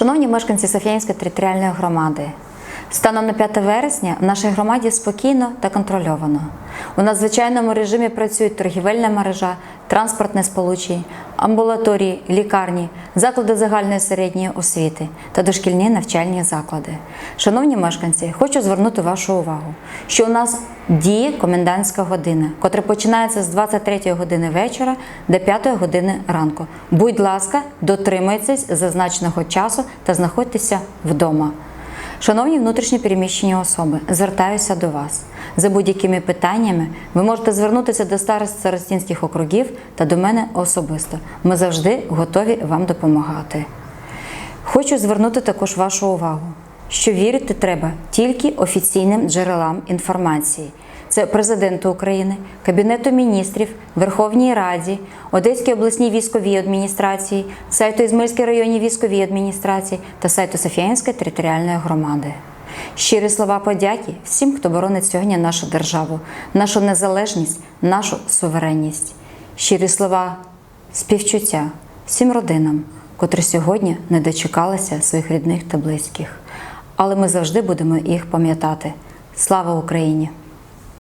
Шановні мешканці Софіянської територіальної громади, станом на 5 вересня в нашій громаді спокійно та контрольовано. У надзвичайному режимі працюють торгівельна мережа, транспортне сполучення, амбулаторії, лікарні, заклади загальної середньої освіти та дошкільні навчальні заклади. Шановні мешканці, хочу звернути вашу увагу, що у нас діє комендантська година, котра починається з 23 години вечора до 5 години ранку. Будь ласка, дотримуйтесь зазначеного часу та знаходьтеся вдома. Шановні внутрішньо переміщені особи, звертаюся до вас. За будь-якими питаннями ви можете звернутися до старост старостинських округів та до мене особисто. Ми завжди готові вам допомагати. Хочу звернути також вашу увагу, що вірити треба тільки офіційним джерелам інформації. Це президенту України, Кабінету міністрів, Верховній Раді, Одеській обласній військовій адміністрації, сайту Ізмельської районній військовій адміністрації та сайту Софіянської територіальної громади. Щирі слова подяки всім, хто боронить сьогодні нашу державу, нашу незалежність, нашу суверенність. Щирі слова співчуття всім родинам, котрі сьогодні не дочекалися своїх рідних та близьких. Але ми завжди будемо їх пам'ятати. Слава Україні!